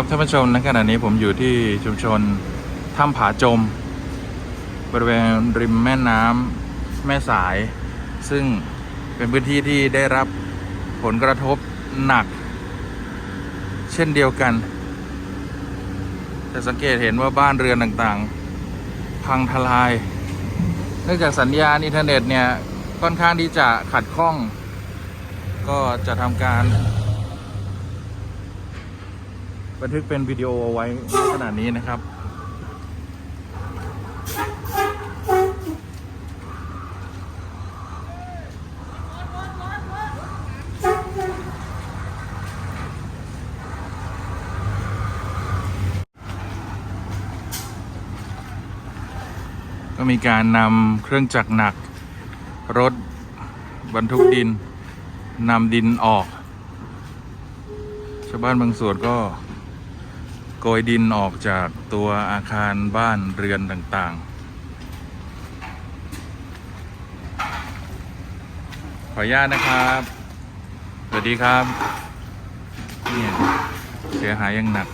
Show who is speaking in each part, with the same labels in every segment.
Speaker 1: ครับท่านผู้ชมณขณะนี้ผมอยู่ที่ชุมชนถ้ำผาจม บริเวณริมแม่น้ำแม่สาย ซึ่งเป็นพื้นที่ที่ได้รับผลกระทบหนัก เช่นเดียวกัน จะสังเกตเห็นว่าบ้านเรือนต่างๆ พังทลาย เนื่องจากสัญญาณอินเทอร์เน็ตเนี่ยค่อนข้างที่จะขัดข้อง ก็จะทำการ บันทึกเป็นวิดีโอเอาไว้ในขนาดนี้นะครับ ก็มีการนำเครื่องจักรหนัก รถบรรทุกดินนำดินออก ชาวบ้านบางส่วนก็ โกยดินออกจากตัวอาคารบ้านเรือนต่างๆ ขออนุญาตนะครับ สวัสดีครับเนี่ยเสียหายอยังหนัก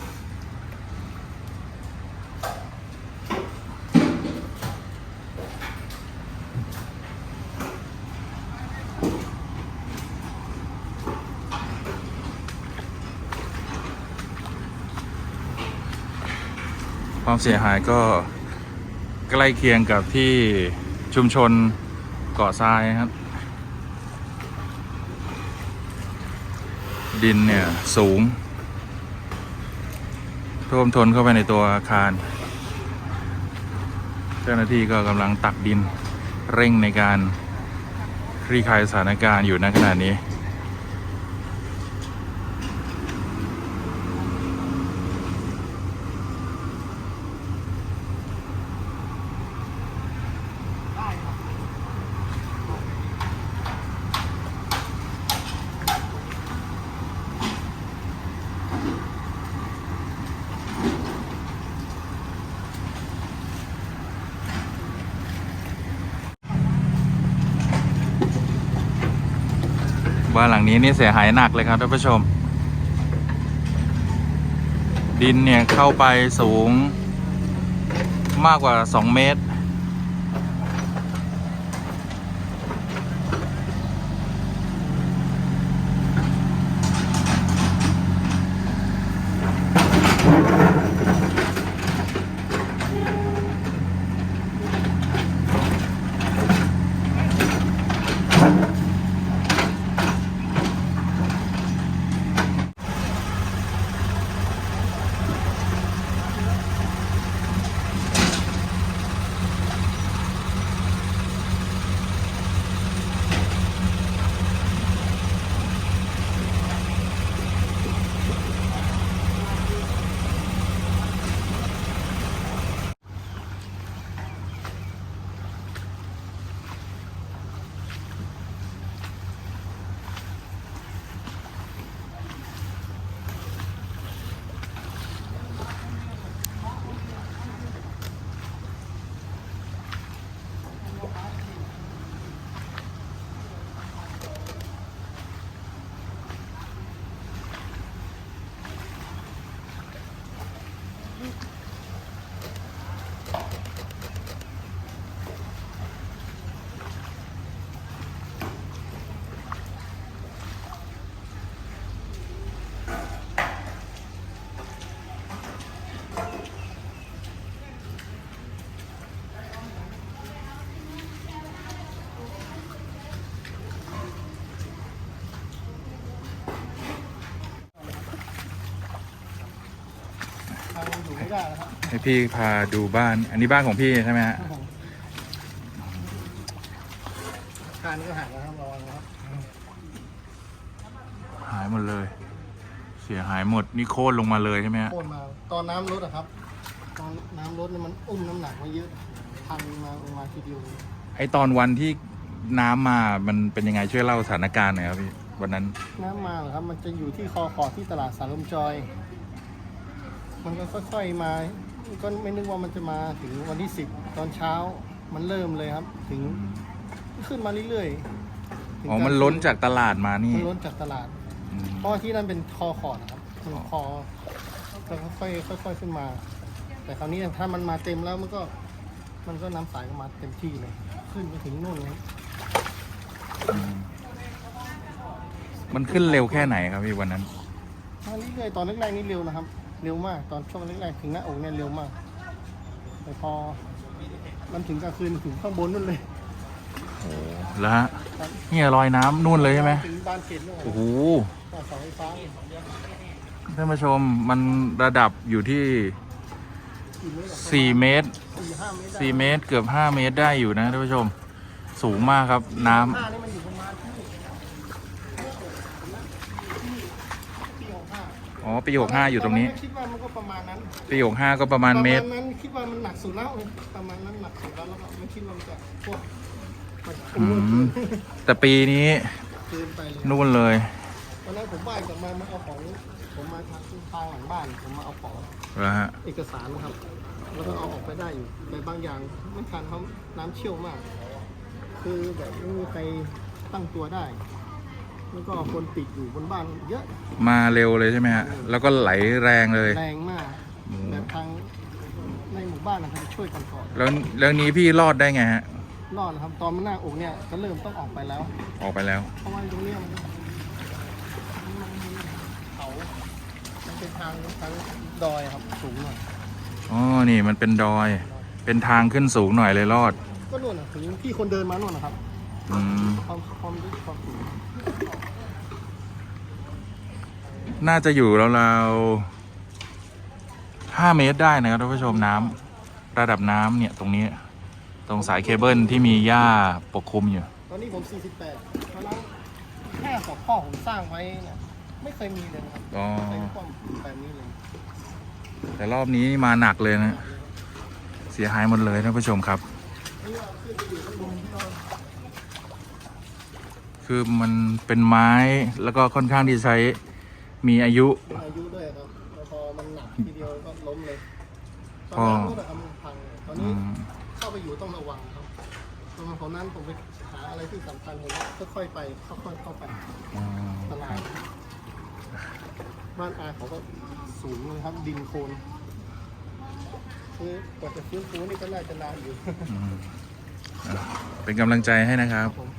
Speaker 1: ความเสียหายก็ใกล้เคียงกับที่ชุมชนเกาะทรายครับ ดินเนี่ย สูง ท่วมทนเข้าไปในตัวอาคาร เจ้าหน้าที่ก็กำลังตักดินเร่งในการคลี่คลายสถานการณ์อยู่ในขณะนี้ บ้านหลังนี้นี่เสียหายหนักเลยครับท่านผู้ชม ดินเนี่ยเข้าไปสูงมากกว่า 2 เมตร พี่พาดูบ้าน อันนี้บ้านของพี่ใช่ไหมฮะ
Speaker 2: คานก็หักแล้วครับระวังนะครับ
Speaker 1: หายหมดเลย เสียหายหมดนี่โค่นลงมาเลยใช่ไหมฮะ
Speaker 2: โค่นมาตอนน้ำลดอะครับ ตอนน้ำลดเนี่ยมันอุ้มน้ำหนักมาเยอะพังมาลงมาทีเดียวเลย
Speaker 1: ไอตอนวันที่น้ำมามันเป็นยังไงช่วยเล่าสถานการณ์หน่อยครับพี่วันนั้น
Speaker 2: น้ำมาเหรอครับ มันจะอยู่ที่คอขอดที่ตลาดสารลมจอย มันก็ค่อยๆมา ก็ไม่นึกว่ามันจะมาถึงวันที่สิบตอนเช้ามันเริ่มเลยครับ ถึงขึ้นมาเรื่อยๆถึง
Speaker 1: อ๋อ มันล้นจากตลาดมานี่
Speaker 2: มันล้นจากตลาด
Speaker 1: อืม
Speaker 2: เพราะว่าที่นั่นเป็นคอขอดนะครับมันคอก็ค่อยๆค่อยๆขึ้นมา แต่คราวนี้ถ้ามันมาเต็มแล้วมันก็ มันก็น้ำสายก็มาเต็มที่เลย ขึ้นไปถึงนู่นเลย
Speaker 1: อืมมันขึ้นเร็วแค่ไหนครับพี่วันนั้น
Speaker 2: มาเรื่อยๆตอนแรกๆนี่เร็วนะครับ เร็วมาก ตอนช่วงแรกๆถึงหน้าอกเนี่ยเร็วมาก แต่พอ มันถึงกลางคืนถึงข้างบนนู่นเลย
Speaker 1: แล้วฮะเนี่ยรอยน้ำนู่นเลยใช่ไหม
Speaker 2: ถึงบานเขตนู่น
Speaker 1: โอ้โห
Speaker 2: ต่อเสาไฟฟ้า
Speaker 1: ท่านผู้ชมมันระดับอยู่ที่
Speaker 2: สี่เมตร
Speaker 1: 4เมตร
Speaker 2: สี่ห้าเมตรได้
Speaker 1: 4 เมตรเกือบ 5 เมตรได้อยู่นะท่านผู้ชม สูงมากครับน้ำ
Speaker 2: ห้านี่มันอยู่ประมาณที่ปีหกห้า
Speaker 1: อ๋อปี65อยู่ตรงนี้
Speaker 2: คิดว่ามันก็ประมาณนั้น
Speaker 1: ปี65ก็ประมาณเมตร
Speaker 2: ประมาณนั้นคิดว่ามันหนักสุดแล้วประมาณนั้นหนักสุดแล้วแล้วก็ไม่คิดว่ามันจะพวกมัน
Speaker 1: อืมแต่ปีนี้
Speaker 2: เกินไปเลย
Speaker 1: นู่นเลย
Speaker 2: ตอนนั้นผมบ่ายกลับมามาเอาของผมมาทางทางหลังบ้านผมมาเอาของ
Speaker 1: แล้วฮะ
Speaker 2: เอกสารนะครับ แล้วก็เอาออกไปได้อยู่แต่บางอย่างไม่ทันเขาน้ำเชี่ยวมาก คือแบบไม่มีใครตั้งตัวได้ แล้วก็คนติดอยู่บนบ้านเยอะ
Speaker 1: มาเร็วเลยใช่ไหมฮะ แล้วก็ไหลแรงเลย
Speaker 2: แรงมาก
Speaker 1: โอ้
Speaker 2: แบบทางในหมู่บ้านนะครับช่วยกันก่อน
Speaker 1: แล้วแล้วนี้พี่รอดได้ไงฮะ
Speaker 2: รอดนะครับ ตอนมันหน้าอกเนี่ยก็เริ่มต้องออกไปแล้ว
Speaker 1: ออกไปแล้ว
Speaker 2: เพราะว่าตรงเนี้ยมันมันมีเขามันเป็นทางทางดอยครับสูงหน่อย
Speaker 1: อ๋อ นี่มันเป็นดอย เป็นทางขึ้นสูงหน่อยเลยรอด
Speaker 2: ก็นู่นนะถึงที่คนเดินมานู่นนะครับ
Speaker 1: อืม
Speaker 2: ความความลึกความสูง
Speaker 1: น่าจะอยู่ราวๆห้าเมตรได้นะครับท่านผู้ชมน้ำระดับน้ำเนี่ยตรงนี้ ตรงสายเคเบิลที่มีหญ้าปกคลุมอยู่
Speaker 2: ตอนนี้ผม 48ตอนนั้นแค่ขอบข้อผมสร้างไว้เนี่ยไม่เคยมีเลยนะครับ
Speaker 1: อ๋อ
Speaker 2: ไม่เคยความแบบนี้เลย
Speaker 1: แต่รอบนี้มาหนักเลยนะ เสียหายหมดเลยท่านผู้ชมครับ
Speaker 2: นี่เราขึ้นไปอยู่ข้างบนที่เรา
Speaker 1: คือมันเป็นไม้แล้วก็ค่อนข้างที่ใช้มีอายุ
Speaker 2: เป็นอายุด้วยครับแล้วพอมันหนักทีเดียวก็ล้มเลยต
Speaker 1: พ
Speaker 2: อ
Speaker 1: อ
Speaker 2: นนั้นรถอะครับมันพังเลยตอน
Speaker 1: อื
Speaker 2: นี้
Speaker 1: ม
Speaker 2: เข้าไปอยู่ต้องระวังครับตอนผมนั้นผมไปหาอะไรที่สำคัญผมก็ค่อยๆไปค่อยๆเข้าไป
Speaker 1: อ๋อ
Speaker 2: ตลาดบ้านอาเขาก็สูงเลยครับดินโคลนคือกว่าจะฟื้นฟูนี่ก็น่าจะนานอยู่
Speaker 1: อืมอะเป็นกำลังใจให้นะครับ
Speaker 2: ผม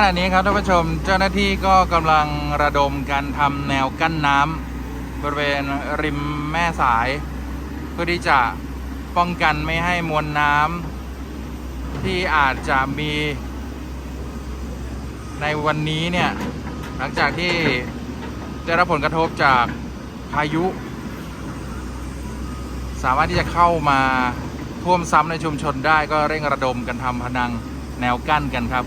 Speaker 1: ขณะนี้ครับท่านผู้ชมเจ้าหน้าที่ก็กำลังระดมการทำแนวกั้นน้ำบริเวณริมแม่สาย เพื่อที่จะป้องกันไม่ให้มวลน้ำที่อาจจะมีในวันนี้เนี่ยหลังจากที่ได้รับผลกระทบจากพายุ สามารถที่จะเข้ามาท่วมซ้ำในชุมชนได้ก็เร่งระดมกันทำพนังแนวกั้นกันครับ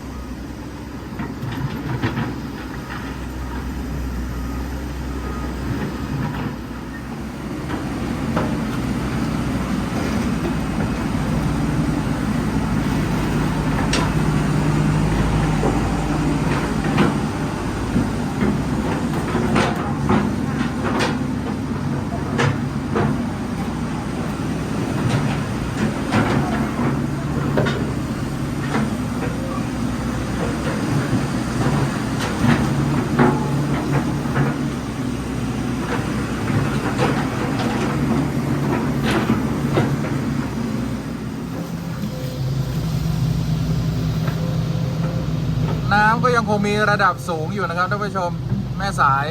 Speaker 1: น้ำก็ยังคงมีระดับสูงอยู่นะครับท่านผู้ชมแม่สาย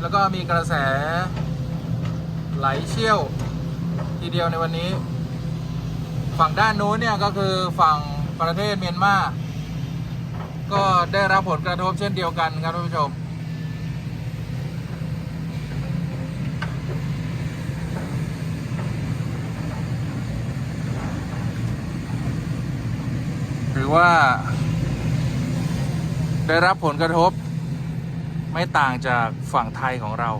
Speaker 1: แล้วก็มีกระแสไหลเชี่ยว ทีเดียวในวันนี้ ฝั่งด้านนู้นเนี่ยก็คือฝั่งประเทศเมียนมาก็ได้รับผลกระทบเช่นเดียวกันครับท่านผู้ชม หรือว่า ได้รับผลกระทบ ไม่ต่างจากฝั่งไทยของเรา